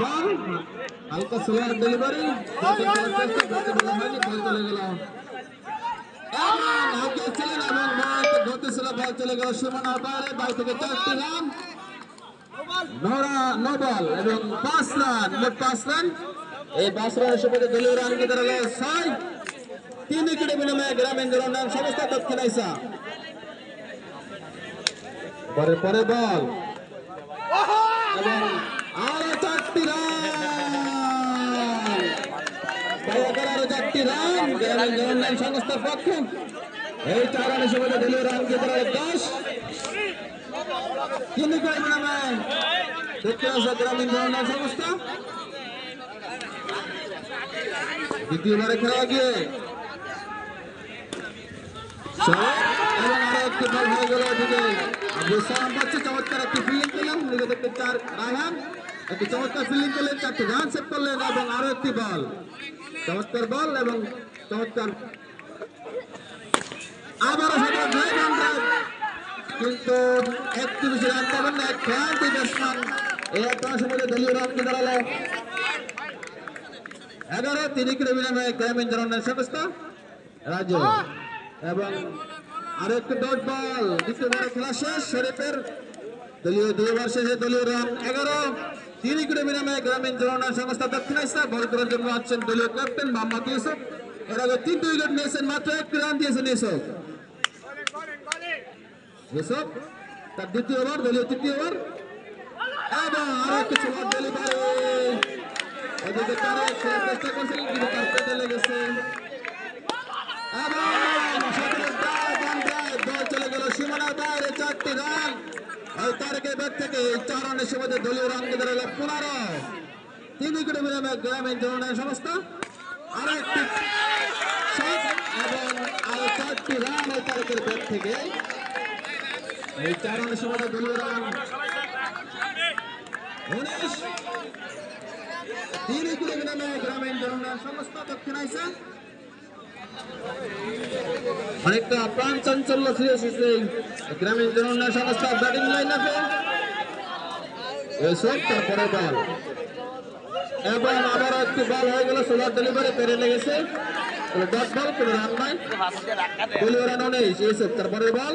বল হালকা slower delivery. চলে গেল ছিলেন এবং বল গতি বল চলে গেল সীমানার বাইরে বাই থেকে চারটি রান। নোরা, নোবল এবং পাঁচ রান মোট পাঁচ রান। এই পাঁচ রানের সুবাদে দলীয় রান কে দাঁড়াল ছয়। তিন উইকেটে বিনিময়ে গ্রামীণ উন্নয়ন সংস্থা দক্ষিণ আইসা পরে পরে বল এবং আরও চারটি রান দয়াকর আরও চারটি রান উন্নয়ন সংস্থার পক্ষে এই চার রানের সুবাদে দলীয় রান কে দাঁড়াল দশ উইকেটে বিনিময়ে দক্ষিণ আইসা গ্রামীণ উন্নয়ন সংস্থা দ্বিতীয়বারে খেলা গিয়ে চমৎকার একটি ফিল্ডিং নিজে দেখতে চার রায়হান একটি চমৎকার ফিল্ডিং করলেন চারটি রান সেট করলেন এবং আরও একটি বল চমৎকার বল এবং চমৎকার আবারও সেটা দুই রান drive। কিন্তু একত্রিশ রান পাবেন না ক্লান্তি ব্যাটসম্যান এই একটা দলীয় রান কি দাঁড়াল। এগারো তিন উইকেটে বিনিময়ে সংস্থা রাজ্য এবং আরও একটি ডট বল দ্বিতীয়বার খেলা শেষ শরীফের দলীয় দুই ওভার শেষে দলীয় রান এগারো। উইকেটে বিনিময়ে গ্রামীণ জননের সংস্থা দক্ষিণ এশিয়া বল করার জন্য আছেন দলীয় ক্যাপ্টেন মোহাম্মদ ইউসুফ এর আগে তিনটি উইকেট নিয়েছেন, মাত্র একটি রান দিয়েছেন ইউসুফ ইউসুফ তার দ্বিতীয় ওভার, দলীয় তৃতীয় ওভার। এবং আরও কিছু ডেলিভারি এদিকে তারা চেষ্টা করছিলেন তার ব্যাট থেকে এই চার রানের সুবাদে দলীয় রান দাঁড়াল পনেরো। তিন উইকেটে বিরামে গ্রামীণ জননের সংস্থা আরও একটি এবং আরও চারটি রান ওই তারকের ব্যাট থেকে। এই চার রানের সুবাদে দলীয় রান। উনিশ। তিন উইকেটে বিরামে গ্রামীণ জননের সংস্থা দক্ষিণ আইসা। অনেকটা প্রাণ চাঞ্চল্য ফিরে এসেছে গ্রামীণ জনন্যায় সংস্থা ব্যাটিং লাইন আপে এসব তারপরে বল এবং একটি বল হয়ে গেল, সোলার ডেলিভারি পেরে লেগেছে। ডট বল, কোনো রান নাই। দলীয় রান উনিশ এসব তারপরে বল।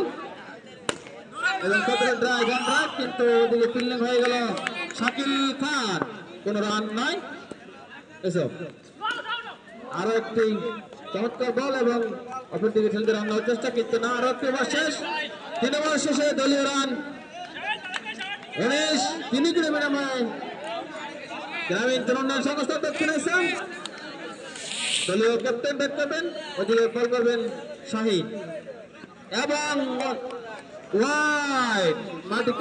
এবং কতটা ড্রাইভ কিন্তু ফিল্ডিং হয়ে গেল শাকিল খান। কোনো রান নাই। এসব আরও একটি চমৎকার বল এবং অপর দিকে খেলতে রান নেওয়ার চেষ্টা, কিন্তু না, আরও একটি ওভার শেষ। তিন শেষে দলীয় রান। উনিশ তিন উইকেটে বিনিময়ে গ্রামীণ তরুণ সংস্থা দক্ষিণ আসাম দলীয় ক্যাপ্টেন ব্যাট করবেন ওদিকে বল করবেন শাহিদ এবং ওয়াইড, মাটি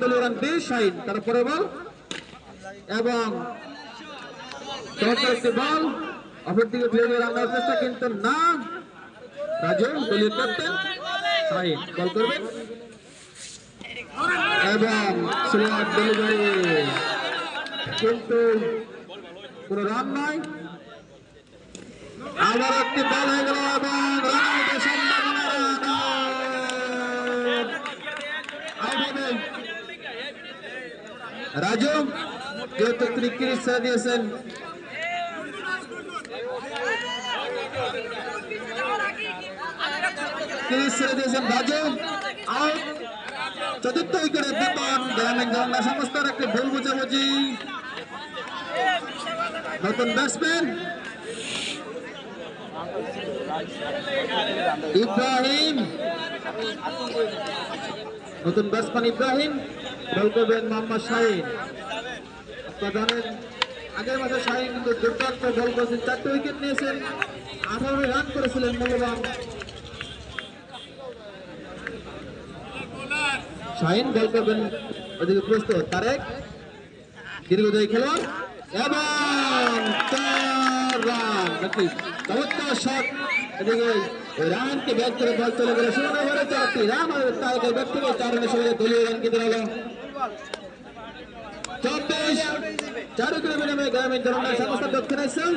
দলীয় রান তারপরে বল। এবং চেষ্টা কিন্তু না। রাজু, দলীয় ক্যাপ্টেন শাহিদ বল করবেন। এবং স্লোয়ার ডেলিভারি। কিন্তু কোনো রান নাই। আবার একটি বল হয়ে গেল এবং রাজু, যেহেতু তিনি ক্রিজ দিয়েছেন। ছেড়ে দিয়েছেন রাজু। আউট। চতুর্থ উইকেটে বিপদ। গ্রামীণ গঙ্গা সংস্থার একটি ভুল বুঝাবুঝি। নতুন ব্যাটসম্যান ইব্রাহিম। নতুন ব্যাটসম্যান ইব্রাহিম। বল করবেন মোহাম্মদ শাহিন। আপনারা জানেন, আগের মাসে শাহিন কিন্তু দুর্দান্ত বল করেছেন। চারটে উইকেট নিয়েছেন। আঠারো রান করেছিলেন মূল্যবান। শাহিন বল করবেন ওদিকে প্রস্তুত। তারেক দীর্ঘদয়ী খেলোয়াড় এবং চার রান। চব্বিশ চার বিনিময়ে গ্রামীণ জনগণের সংস্থা দক্ষিণ এসছে এই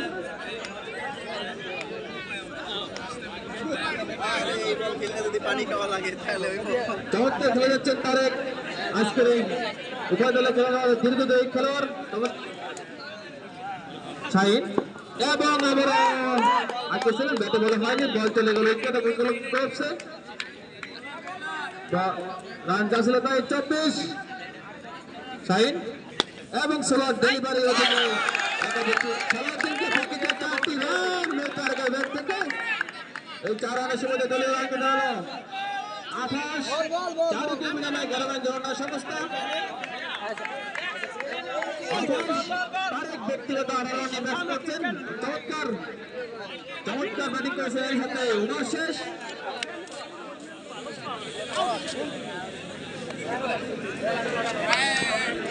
বল খেলতে যদি পানি খাওয়া লাগে তাহলে ওই বল চমৎকার খেলে যাচ্ছেন তারেক। আজকের এই উভয় দলের খেলোয়াড় দীর্ঘদেহী খেলোয়াড়। শাহিন এবং এবার আজকে ছিলেন ব্যাটে বলে হয়নি, বল চলে গেল করছে রান যা ছিল তাই চব্বিশ। শাহিন এবং স্লোয়ার ডেলিভারি ওখানে খেলার দিনকে থেকে যে চারটি রান মেকার ব্যাট থেকে এই চার সময় দলীয় কেটে হলো। আঠাশ চারটি এগারো রান জনতা সংস্থা ব্যক্তিগত আঠারো রানে ব্যাট করছেন। চমৎকার চমৎকার ব্যাটিং করেছে এই হাতে উনার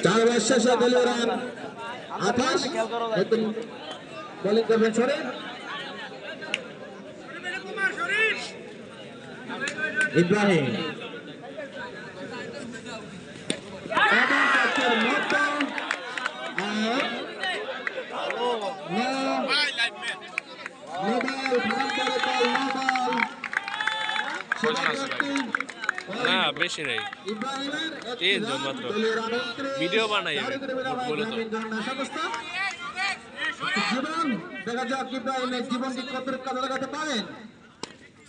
চার ওভার শেষে দলীয় রান। আঠাশ বোলিং করবেন সরে। ইব্রাহিম নোবাল না বেশি নেই। তিনজন মাত্র। ভিডিও বানাই বলে তো। জীবন দেখা যাক ইব্রাহিমের জীবনকে কত কাজে লাগাতে পারেন।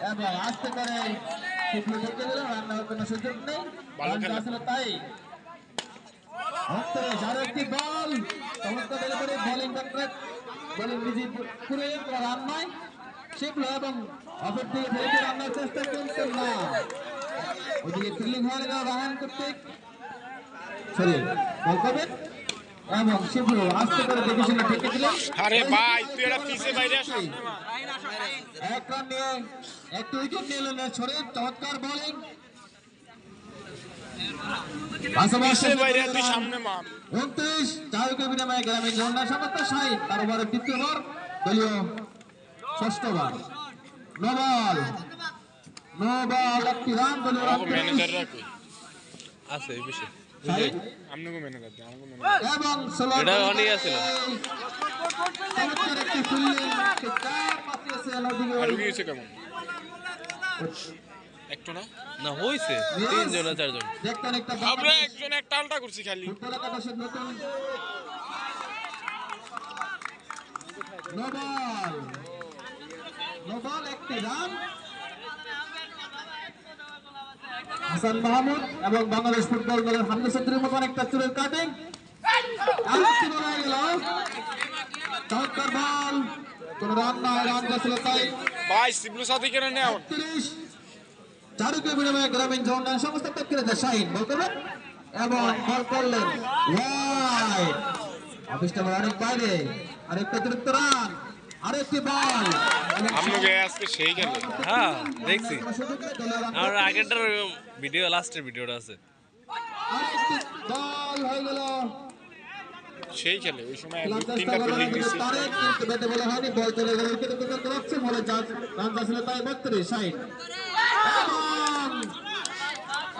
এবং আসতে ঢুকে গেল রান্না হওয়ার কোনো সুযোগ নেই। আসলে তাই। অন্তরে আরও একটি বল চমৎকার বোলিং কন্ট্রাক্ট বোলিং করে রান নয় শিবলু এবং অপর দিকে রান্নার চেষ্টা করছেন না। ওদিকে ফিল্ডিং হয়ে গেল রাহান কর্তৃক। সরি বল করবেন। এবং শিবলু আস্তে করে দেখে শুনে ঠেকে দিলেন। আরে ভাই তুই এটা পিছে বাইরে আস। এক রান নিয়ে একটি উইকেট নিয়ে এলেন ছড়ে চমৎকার বোলিং পিছে বাইরে তুই সামনে মার। উনত্রিশ চার উইকেট বিনিময়ে গ্রামীণ ঝর্ণা সমর্থ সাহিদ তার ওভারে তৃতীয় বার দলীয় ষষ্ঠ বার নবল নবল একটি রান দলীয় আছে একটি না? না হইছে তিনজন না চারজন। আমরা একজন একটা আলটা করছি খালি। No ball. নোবল একটি রান। হাসান মাহমুদ এবং বাংলাদেশ ফুটবল দলের হামদা চৌধুরীর মতন একটা চুলের কাটিং। গ্রামীণ সমস্ত প্রক্রিয়াতে শাহিন বল করবেন এবং বল করলেন ওয়াইড অফিসটা বল অনেক বাইরে আরেকটা অতিরিক্ত রান। আরেকটি বল আমনগে আজকে সেই গেল। হ্যাঁ দেখছি। আগেরটার ভিডিও লাস্টের ভিডিওটা আছে। সেই খেলে ওই সময় তিনটা তারেক কিন্তু ব্যাটে বলা হয়নি বল চলে গেল উইকেটে বলে রান ছিল তাই শাহিন এবং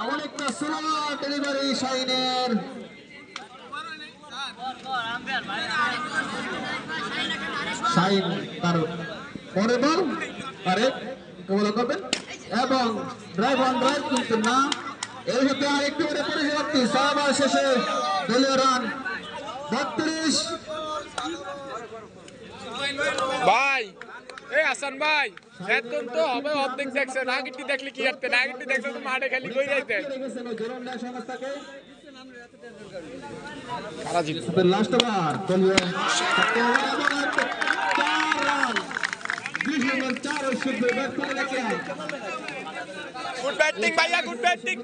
এমন একটা স্লো ডেলিভারি শাহিনের। শাহিন তার পরে বল। আরে কেবল করবেন। এবং ড্রাইভ অন ড্রাইভ কিন্তু না। এই হতে আর একটু করে ছয় ওভার শেষে দলীয় রান। বত্রিশ। ভাই এই হাসান ভাই এখন তো হবে অর্ধেক দেখছেন আগেরটি দেখলে কি করতেন আগেরটি দেখছেন তো মাঠে খালি কই যাইতেন সারা জিত লাস্ট ওভার দলীয় সপ্তম ওভার এবং একটা চার রান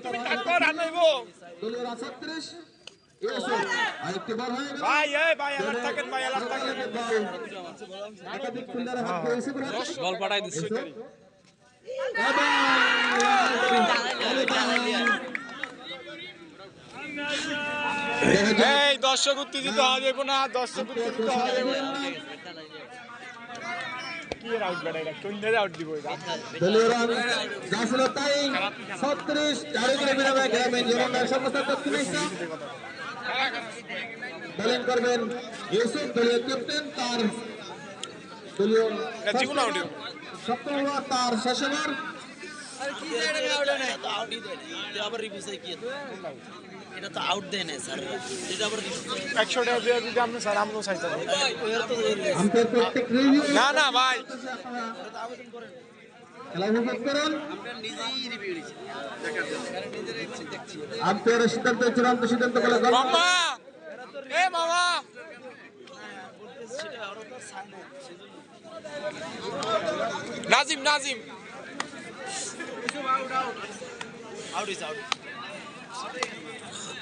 তুমি থাকো রান হইবো আরেকটি বল হয়ে গেল ভাই এই ভাই থাকেন ভাই থাকেন একাধিক হাত বল পাঠাই এই দর্শক উত্তেজিত হওয়া যাবে না দর্শক উত্তেজিত হওয়া যাবে না কি এর আউট বেটা এটা কোন দিকে আউট দিব এটা দলীয় রান যা ছিল তাই ছত্রিশ চারি করে বিরামে গ্রামীণ জীবনের সমস্ত ইসলাম করবেন ইউসুফ দলীয় ক্যাপ্টেন তার দলীয় সপ্তম তার শেষ এটা তো আউট দেয় না। স্যার এটা আবার একশো টাকা দিয়ে যদি আপনি স্যার আমরাও চাইতে পারি আম্পায়ার প্রত্যেক রিভিউ না না ভাই। খেলা উপভোগ করুন নিজেই রিভিউ দিচ্ছি। আম্পায়ারের সিদ্ধান্ত চূড়ান্ত সিদ্ধান্ত বলে গল্প মামা! এ মামা! নাজিম নাজিম।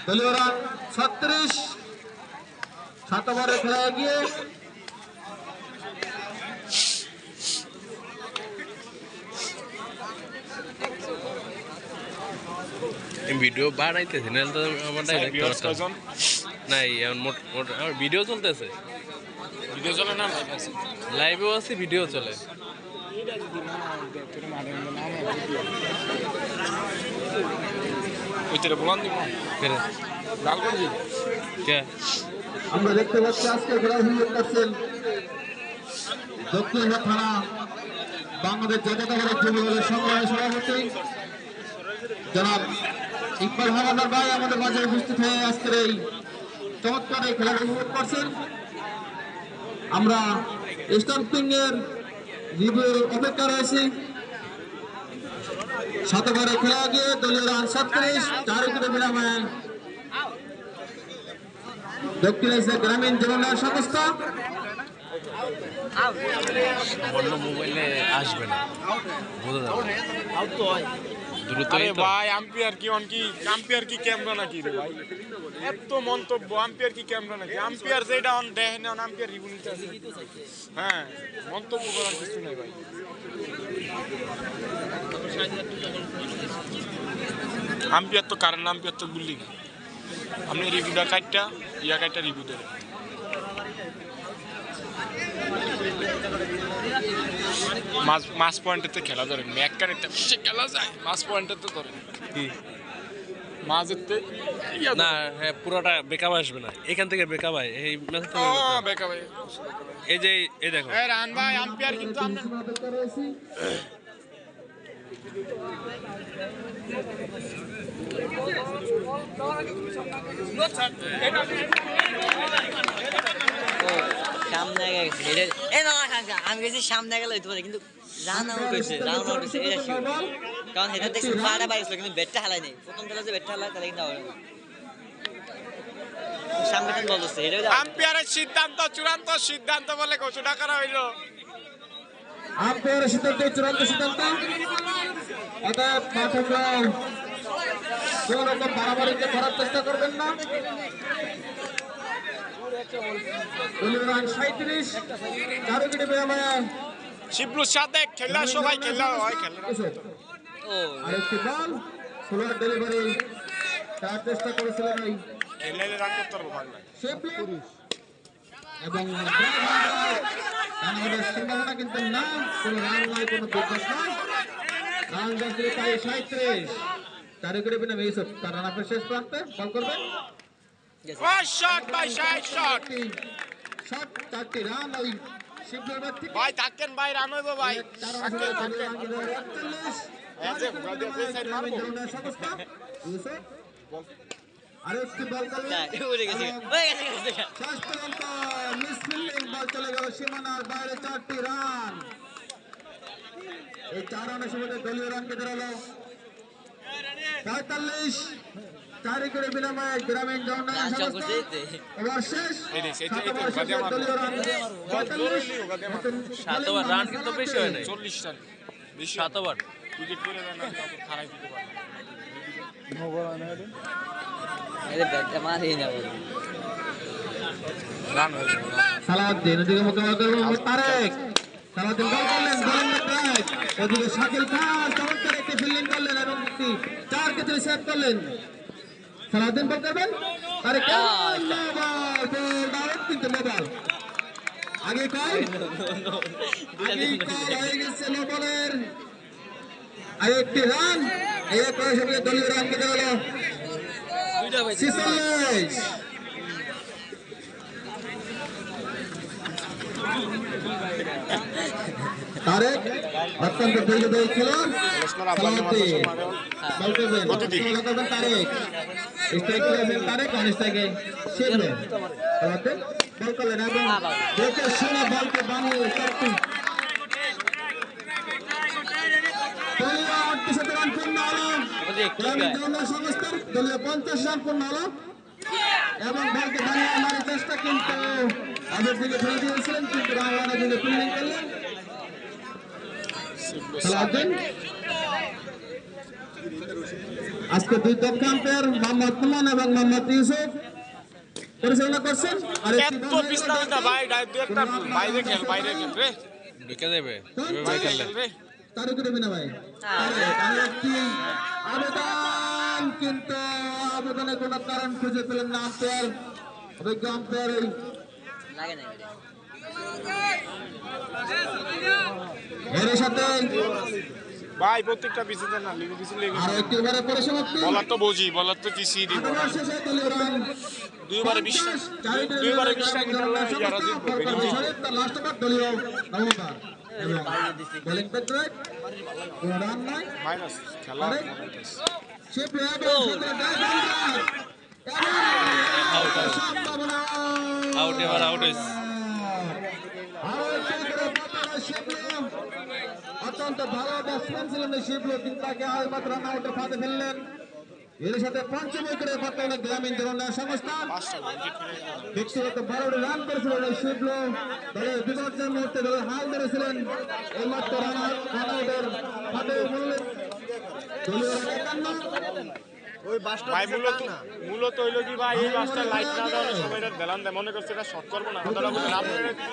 দলীয় রান ছত্রিশ সাত ওভারে খেলা গিয়ে ভিডিও তো কয়জন? না এখন মোট মোট আমার ভিডিও চলতেছে। ভিডিও চলে না লাইভেও আছে? ভিডিও চলে। আমরা দেখতে পাচ্ছি আজকে খেলা উপভোগ করছেন দক্ষিণ থানা বাংলাদেশ যুব দলের সংগ্রামী সভাপতি। জনাব ইকবাল হাওলাদার ভাই আমাদের মাঝে উপস্থিত হয়ে আজকের এই চমৎকার এই খেলা উপভোগ করছেন। আমরা স্টাম্পিং এর রিভিউ অপেক্ষা রয়েছি। শতবারে খেলা গিয়ে দলীয় রান সাতত্রিশ চার উইকেটে বিরামে দক্ষিণ এশিয়া গ্রামীণ জীবনের সংস্থা মোবাইলে আসবে না। দ্রুত আরে ভাই আম্পিয়ার কি অন কি? আম্পিয়ার কি ক্যামেরা নাকি রে ভাই? এত মন্তব্য আম্পিয়ার কি ক্যামেরা নাকি? আম্পিয়ার যেটা অন দেখে না অন আম্পিয়ার রিভিউ নিতে আছে। হ্যাঁ মন্তব্য করার কিছু নেই ভাই। আম্পিয়ার তো কারণ আম্পিয়ার তো গুলি না। আপনি রিভিউটা কাটটা ইয়া কাটটা রিভিউ দেবেন মাছ মাছ পয়েন্টেতে খেলা ধরেন ম্যাকারেতে বেশি খেলা যায় মাছ পয়েন্টেতে ধরেন কি মাঝেতে ইয়া না হ্যাঁ পুরোটা বেকআপ আসবে না এখান থেকে বেকআপ হয় এই ম্যাচ থেকে ও বেকআপ হয়। বেকা ভাই এই যে এই দেখো এ রান ভাই আম্পিয়ার কিন্তু আমরা রয়েছি সামনে এ না না খান আমি গেছি সামনে গেলে হইতে পারে কিন্তু রান আউট হয়েছে রান আউট হয়েছে এটা শিওর কারণ এটা দেখছি পাড়া বাইরেছিল কিন্তু ব্যাটটা হালাই নেই। প্রথম খেলা যে ব্যাটটা হালায় তাহলে কিন্তু হবে না। এটা আম্পিয়ারের সিদ্ধান্ত চূড়ান্ত সিদ্ধান্ত বলে ঘোষণা করা হইল। আম্পায়ারের সিদ্ধান্ত চূড়ান্ত সিদ্ধান্ত। কোন রকম বাড়াবাড়িতে করার চেষ্টা করবেন না দলীয় রান সাঁত্রিশ চার উইকেটে বিরামে শিবলুর সাথে খেলা সবাই খেলা হয় খেলা। ইউসুফ। ও আরেকটি বল ডেলিভারি। তার চেষ্টা করেছিলেন ওই খেলাইলে রান করতে পারব ভালো শেফলি এবং আমাদের সম্ভাবনা কিন্তু না কোনো রান নয় কোনো দুর্ঘট নয়। রান যাচ্ছে তাই সাঁত্রিশ চার উইকেটে বিরামে তার রান আপের শেষ প্রান্তে বল করবেন। শট চারটি শট চারটি রান ওই শিবপুর ব্যাট থেকে ভাই থাকেন ভাই রান হইবো ভাই। থাকেন থাকেন। এই চার রানের সময় দলীয় রান কেটে পঁয়তাল্লিশ। চারি করে বিনিময়ে গ্রামীণ রান সব জনগণ করছে এতে। এবার শেষ এই রে, সেটা- সাত এটা ওভার গাদি শেষে আমার দলীয় রান। কিন্তু বেশি হয় নাই। চল্লিশ রান বেশি সাত ওভার উইকেট করে দেন আমি দিতে পারব এটা ব্যাটটা মারিয়ে না বল রান যাবে সালাউদ্দিন ওদিকে মোকাবেলা তারেক। সালাউদ্দিন বল করলেন বলেন ট্রাক ওদিকে শাকিল খান চমৎকার একটি ফিল্ডিং করলেন এবং চার ক্ষেত্রে সেভ করলেন। সালাউদ্দিন বল করবেন তারে কেমন মোবাইল বল ডাউন কিন্তু মোবাইল আগে কয় আগে কয় হয়ে গেছে মোবাইলের আর একটি রান এই করে সঙ্গে দলীয় রান পেতে হলো ছিচল্লিশ তারেক অত্যন্ত দীর্ঘদেহী খেলোয়াড় সালাউদ্দিন বলতেছেন খেলা করবেন তারেক। স্ট্রাইক করেছেন তারেক অন স্ট্রাইকে শিখবে সালাউদ্দিন বল করলেন এবং দেখে শুনে বলকে বানিয়ে চারটি। দলীয় আটত্রিশ রান পূর্ণ হলো। গ্রামীণ যৌন সংস্থার দলীয় পঞ্চাশ রান পূর্ণ হলো। এবং বলকে বানিয়ে আমার চেষ্টা কিন্তু আগের দিকে ফেলে দিয়েছিলেন কিন্তু রাওয়ানা দিকে ফিল্ডিং করলেন। সালাউদ্দিন আজকে দুই দক্ষ আম্পায়ার মোহাম্মদ কুমন এবং মোহাম্মদ ইউসুফ পরিচালনা করছেন আর একটি এত বল হয়ে পিছলা গেল না ভাই ডাই দু একটা বাইরে খেল বাইরে খেল রে ঢুকে দেবে এভাবে খেললে রে তার উপরে বিনা ভাই তারেক, আর একটি আবেদন কিন্তু আবেদনে কোনো কারণ খুঁজে পেলেন না আম্পায়ার অভিজ্ঞ আম্পায়ার এই লাগে না এটা। এর সাথে ভাই প্রত্যেকটা পিছনে না লিগে পিছনে লেগে আর একটি পরিসমাপ্তি বলার তো বুঝি বলার তো পিছিয়ে দিব। আবার শেষে দলীয় রান। দুইবারে বিশ দুইবারে বিশ টাকা খেললে ইয়ারা জিতবো বেরিয়ে যাবে। লাস্ট ওভার দলীয় নববার বোলিং পেট্রোয়েট রান নাই। মাইনাস খেলা সে প্লেয়ার সামনে ডাই আউট এবার আউট হয়েছে আরও একটি করে পাতানো শিবলু অত্যন্ত ভালো ব্যাটসম্যান ছিলেন শিবলু কিন্তু তাকে আলবাত রান আউটে ফাঁদে ফেললেন। এর সাথে পঞ্চম উইকেটে পাতানো গ্রামীণ তরুণ সংস্থা ব্যক্তিগত বারোটি রান করেছিলেন এই শিবলু। দলের বিপর্যয় মুহূর্তে দলের হাল ধরেছিলেন এই রান আউটের ফাঁদে ফেললেন দলীয় একান্ন। ভাই মূলত মূলত হইল কি ভাই এই বাসটা লাইট না দেওয়ার এটা দেলান মনে করছে এটা শর্ট করব না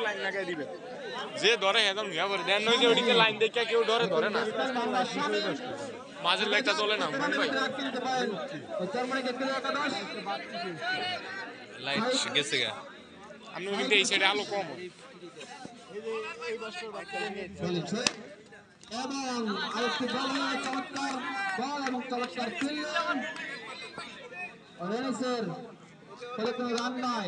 লাইন লাগাই দিবে। যে ধরে একদম ইয়া করে দেন নই যে ওদিকে লাইন দেখে কেউ ধরে ধরে না। মাঝের লাইটটা চলে না ভাই লাইট গেছে গা। ওদিকে এই সাইডে আলো কম এবং আরেকটি বল চমৎকার বল এবং চমৎকার কোনো রান নাই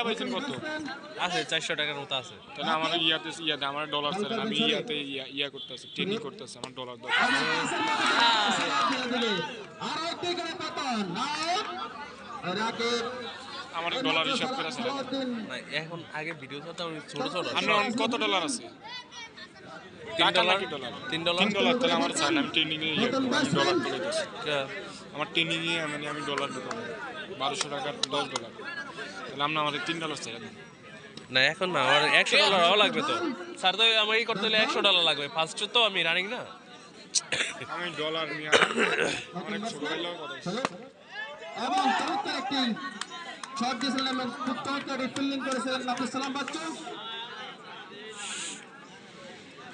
এখন কত? আছে 400 টাকার মতো আছে। তাহলে আমার ইয়াতে ইয়াতে আমার ডলার আমার ডলার দরকার আমার ডলার হিসাব আছে এখন আগে ভিডিও ছোট ছোট কত ডলার আছে? তিন ডলার তিন ডলার তিন ডলার তাহলে আমার চাই আমি ট্রেনিংয়ে ডলার তুলে দিচ্ছি। আমার ট্রেনিং এ মানে আমি ডলার ঢুকাবো বারোশো টাকার দশ ডলার তাহলে আমরা আমাদের তিন ডলার চাই না এখন না আমার একশো ডলারও লাগবে তো। স্যার তো আমার এই করতে হলে একশো ডলার লাগবে। ফার্স্ট তো আমি রানিং না। আমি ডলার নিয়ে অনেক ছোটবেলাও কথা বলছি। চলো। এবং চমৎকার একটি শট দিয়েছিলেন এবং খুব চমৎকার ফিল্ডিং করেছিলেন আব্দুল সালাম বাচ্চু।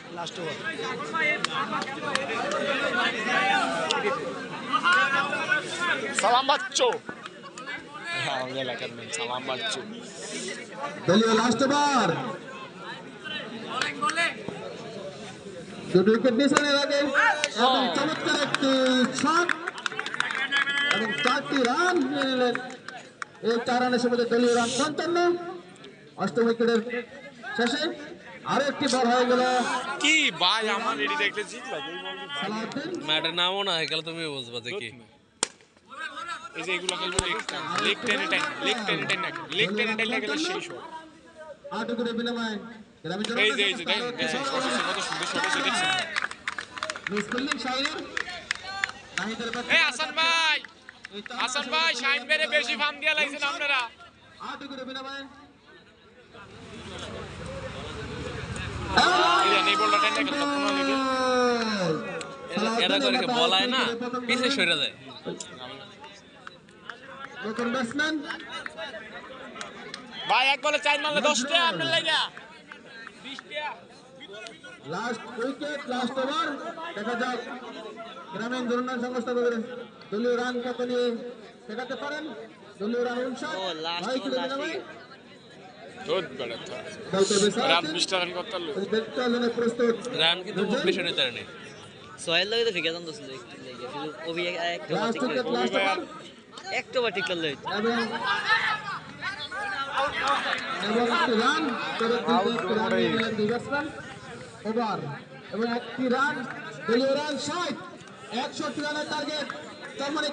সালাম বাচ্চো হ্যাঁ আমি এলাকার নাম সালাম বাচ্চো দলীয় লাস্ট ওভার দুটো উইকেট নিয়েছিলেন এর আগে এবং চমৎকার একটি শট এবং চারটি রান নিয়ে নিলেন এই চার রানের সময় দলীয় রান পঞ্চান্ন অষ্টম হয়ে গেল। কি ভাই আমার দেখলে জিত লাগে। ম্যাটের নামও না গেলে তুমি বুঝবা যে কি? এই যে এগুলো খেলব লেগ টাইম লেগ টেনে টাইম লেগ টেনে টাইম লেগ টেনে টাইম গেলে শেষ আট উইকেটের বিনিময়ে এই যে এই যে দেখেন দেখেন শট আছে কত সুন্দর শট আছে দেখছেন। মিস করলেন শাহিনের এই হাসান ভাই! হাসান ভাই শাইন বেরে বেশি ফার্ম দিয়া লাগছেন আপনারা। আট উইকেটের বিনিময়ে দেখেন তো কোনো লেগে এরা- এরা করে বলায় না পিছে সরে যায় নতুন ব্যাটসম্যান ভাই এক বলে চার মারলে দশটা আপনার লেগে। লাস্ট উইকেট লাস্ট ওভার দেখা যাক গ্রামীণ ধরনের সংস্থা করে দলীয় রান কত নিয়ে দেখাতে পারেন। দলীয় রান উনষাট সাথে বিশটা রান করতে রান কিন্তু খুব বেশি নিতে পারেনি। সোহেল লগে তো ফিকে জানতো ছিল একটু লেগে। শুধু অভি একটা বার লাস্ট ঠিক উইকেট করল। লাস্ট ওভার একটা বার ঠিক করল এবং এবং একটি রান করে একটি রান নিয়ে নিলেন দুই ব্যাটসম্যান ওভার এবং একটি রান দলীয় রান ষাট একষট্টি রানের টার্গেট তার মানে